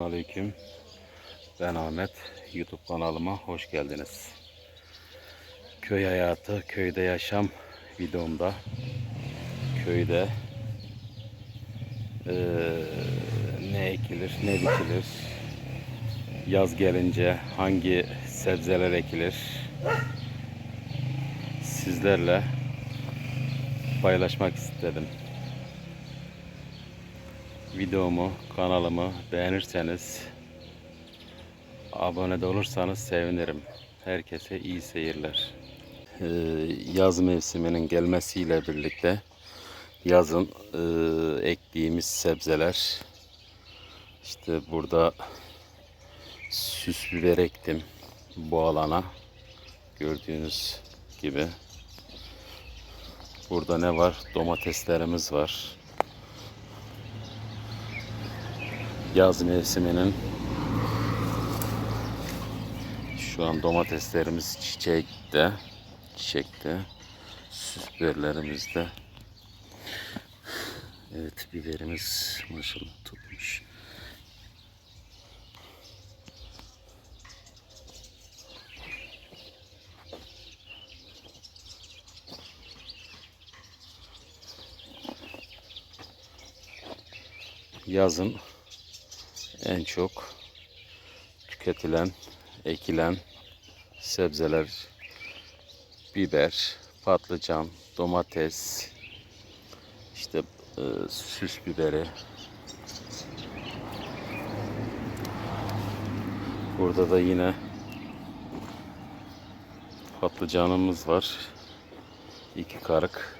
Aleyküm. Ben Ahmet. YouTube kanalıma hoş geldiniz. Köy hayatı, köyde yaşam videomda köyde eee, ne ekilir, ne biçilir, yaz gelince hangi sebzeler ekilir sizlerle paylaşmak istedim. Videomu, kanalımı beğenirseniz, abone de olursanız sevinirim. Herkese iyi seyirler. Ee, yaz mevsiminin gelmesiyle birlikte yazın e, ektiğimiz sebzeler işte burada süs biber ektim bu alana gördüğünüz gibi burada ne var domateslerimiz var yaz mevsiminin. Şu an domateslerimiz çiçekte çiçekte biberlerimiz de. Evet biberimiz maşallah tutmuş. Yazın en çok tüketilen, ekilen sebzeler biber, patlıcan, domates, işte e, süs biberi. Burada da yine patlıcanımız var. İki karık.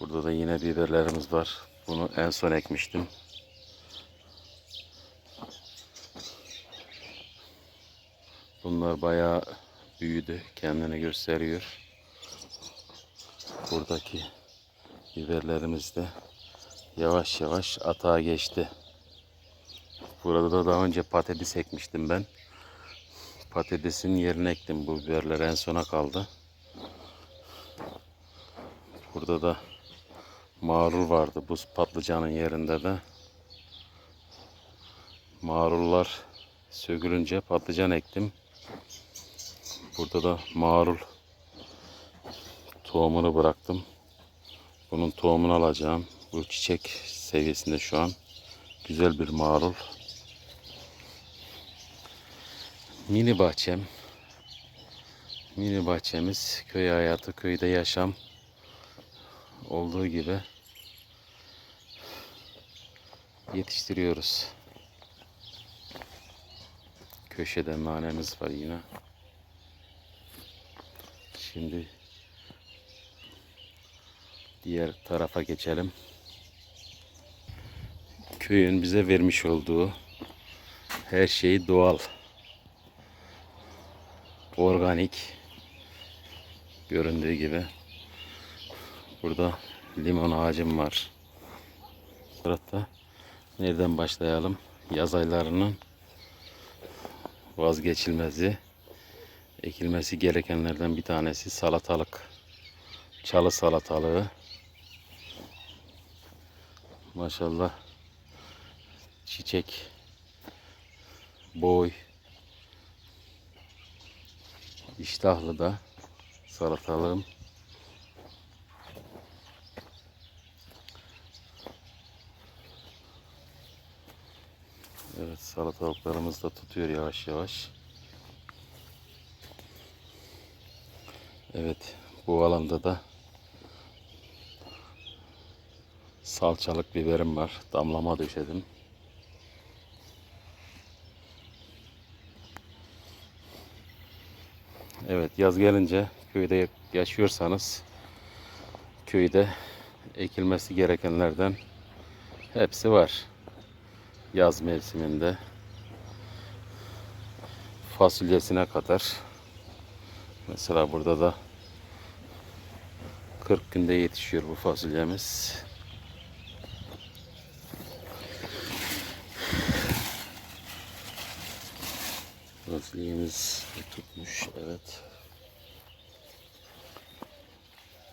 Burada da yine biberlerimiz var. Bunu en son ekmiştim. Bunlar bayağı büyüdü. Kendini gösteriyor. Buradaki biberlerimiz de yavaş yavaş atağa geçti. Burada da daha önce patates ekmiştim ben. Patatesin yerine ektim. Bu biberler en sona kaldı. Burada da marul vardı bu patlıcanın yerinde de. Marullar sökülünce patlıcan ektim. Burada da marul tohumunu bıraktım. Bunun tohumunu alacağım. Bu çiçek seviyesinde şu an. Güzel bir marul. Mini bahçem. Mini bahçemiz, köy hayatı, köyde yaşam olduğu gibi yetiştiriyoruz. Köşede nanemiz var yine. Şimdi diğer tarafa geçelim. Köyün bize vermiş olduğu her şey doğal. Organik göründüğü gibi. Burada limon ağacım var. Burada nereden başlayalım? Yaz aylarının vazgeçilmezi, ekilmesi gerekenlerden bir tanesi salatalık. Çalı salatalığı. Maşallah çiçek, boy, iştahlı da salatalığım. Evet salatalıklarımız da tutuyor yavaş yavaş. Evet bu alanda da salçalık biberim var. Damlama döşedim. Evet yaz gelince köyde yaşıyorsanız köyde ekilmesi gerekenlerden hepsi var yaz mevsiminde fasulyesine kadar mesela burada da 40 günde yetişiyor bu fasulyemiz. Fasulyemiz tutmuş evet.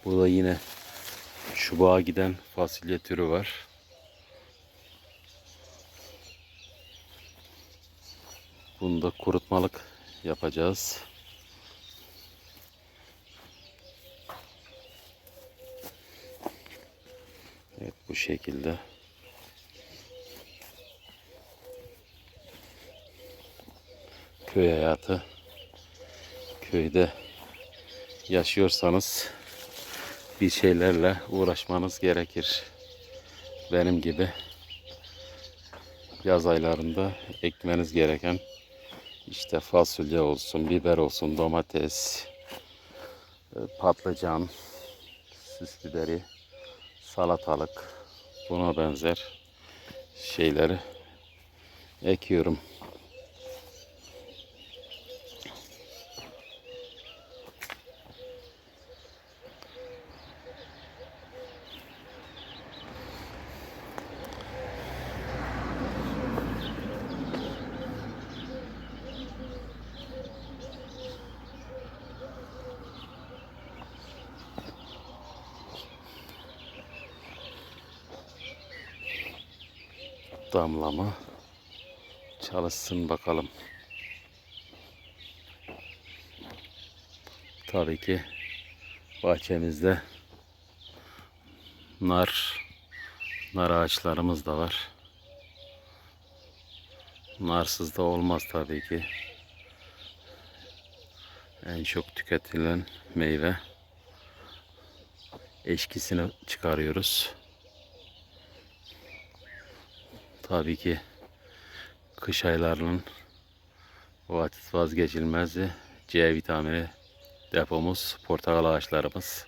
Bu da yine çubuğa giden fasulye türü var. Bunu da kurutmalık yapacağız. Evet bu şekilde. Köy hayatı. Köyde yaşıyorsanız bir şeylerle uğraşmanız gerekir. Benim gibi yaz aylarında ekmeniz gereken işte fasulye olsun, biber olsun, domates, e, patlıcan, süs biberi, salatalık buna benzer şeyleri ekiyorum. Damlama çalışsın bakalım. Tabii ki bahçemizde nar nar ağaçlarımız da var. Narsız da olmaz tabii ki. En çok tüketilen meyve eşkisini çıkarıyoruz. Tabii ki kış aylarının vazgeçilmezi C vitamini depomuz portakal ağaçlarımız.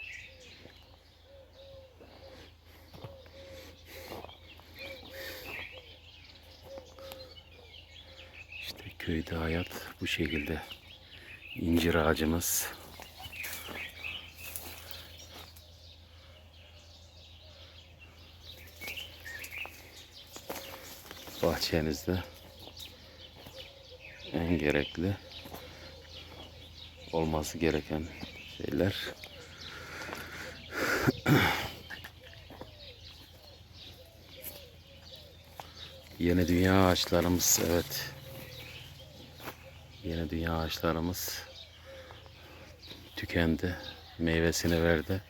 İşte köyde hayat bu şekilde. İncir ağacımız. Bahçenizde en gerekli olması gereken şeyler. Yeni dünya ağaçlarımız evet. Yeni dünya ağaçlarımız tükendi. Meyvesini verdi.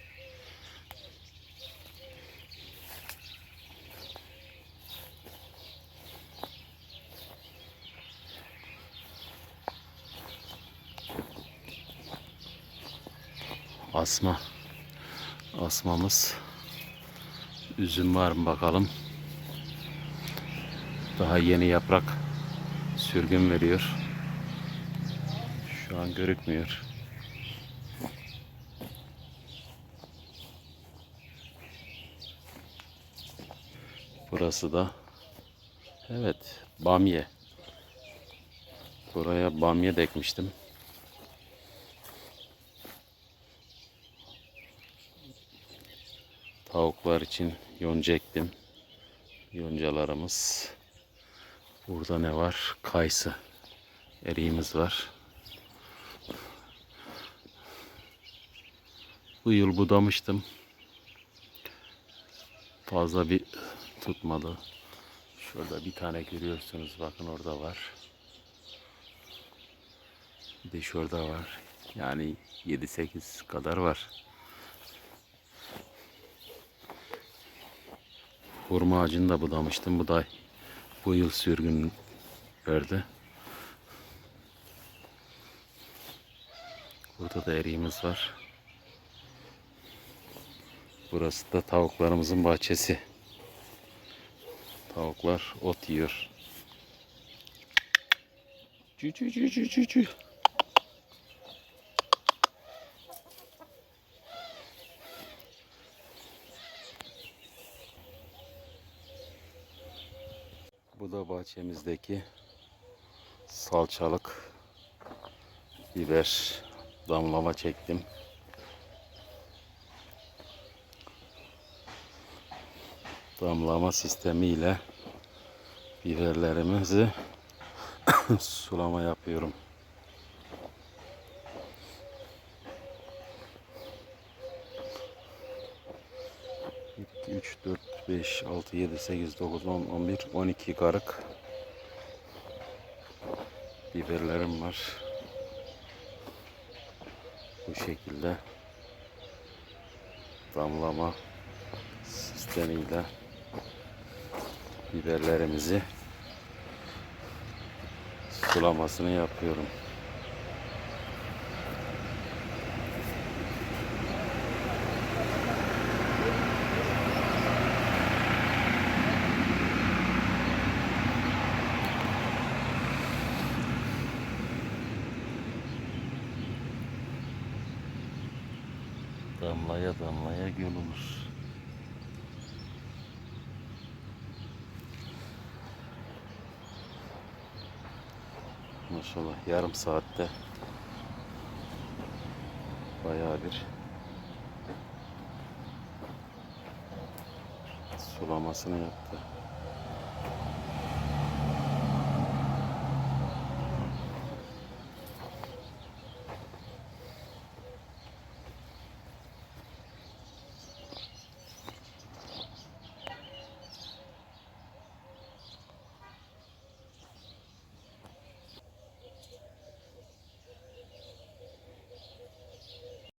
Asma. Asmamız. Üzüm var mı bakalım. Daha yeni yaprak sürgün veriyor. Şu an görükmüyor. Burası da evet bamye. Buraya bamye de Tavuklar için yonca ektim. Yoncalarımız. Burada ne var? Kayısı. Eriğimiz var. Bu yıl budamıştım. Fazla bir tutmadı. Şurada bir tane görüyorsunuz. Bakın orada var. Bir de şurada var. Yani 7-8 kadar var. Hurma ağacını da budamıştım. Bu da bu yıl sürgün verdi. Burada da eriğimiz var. Burası da tavuklarımızın bahçesi. Tavuklar ot yiyor. Cü cü cü cü cü cü. Bu da bahçemizdeki salçalık biber damlama çektim. Damlama sistemiyle biberlerimizi sulama yapıyorum. 4, 5, 6, 7, 8, 9, 10, 11, 12 karık biberlerim var. Bu şekilde damlama sistemiyle biberlerimizi sulamasını yapıyorum. Göl olur. Maşallah yarım saatte bayağı bir sulamasını yaptı.